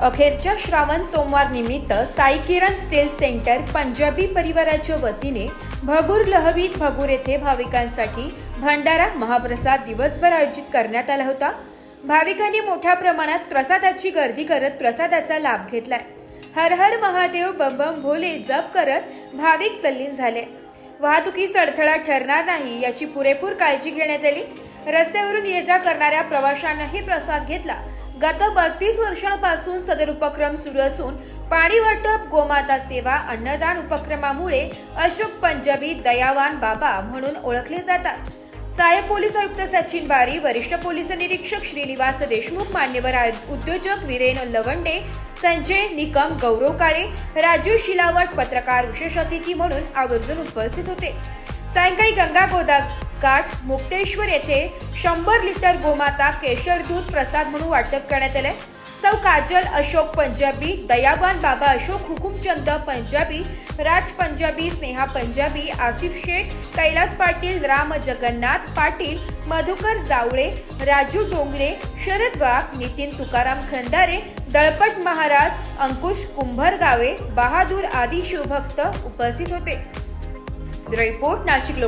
अखेरच्या श्रावण सोमवार निमित्त साई किरण स्टील सेंटर पंजाबी परिवाराच्या वतीने भगूर लहवीत भगूर येथे भाविकांसाठी भंडारा महाप्रसाद दिवसभर आयोजित करण्यात आला होता. भाविकांनी मोठ्या प्रमाणात प्रसादाची गर्दी करत प्रसादाचा लाभ घेतलाय. हर हर महादेव बम बम भोले जप करत भाविक तल्लीन झाले. वाहतुकीस अडथळा ठरणार नाही याची पुरेपूर काळजी घेण्यात आली. रस्त्यावरून ये जा करणाऱ्या प्रवाशांनाही प्रसाद घेतला. गत बत्तीस वर्षांपासून सदर उपक्रम सुरू असून पाणी वाटप गोमाता सेवा अन्नदान उपक्रमामुळे अशोक पंजाबी दयावान बाबा म्हणून ओळखले जातात. सहाय्यक पोलीस आयुक्त सचिन बारी वरिष्ठ पोलीस निरीक्षक श्रीनिवास देशमुख मान्यवर उद्योजक वीरेन लवंडे संजय निकम गौरव काळे राजू शिलावट पत्रकार विशेष अतिथी म्हणून आवर्जून उपस्थित होते. सायंकाळी गंगा गोदा काठ मुक्तेश्वर येथे शंभर लिटर गोमाता केशर दूध प्रसाद म्हणून वाटप करण्यात आले सौ काजल अशोक पंजाबी दयावान बाबा अशोक हुकुमचंद पंजाबी राज पंजाबी स्नेहा पंजाबी आसिफ शेख कैलास पाटील राम जगन्नाथ पाटील मधुकर जावळे राजू डोंगरे शरद वाघ नितीन तुकाराम खंदारे दळपट महाराज अंकुश कुंभरगावे बहादूर आदी शिवभक्त उपस्थित होते. रिपोर्ट नाशिक लोक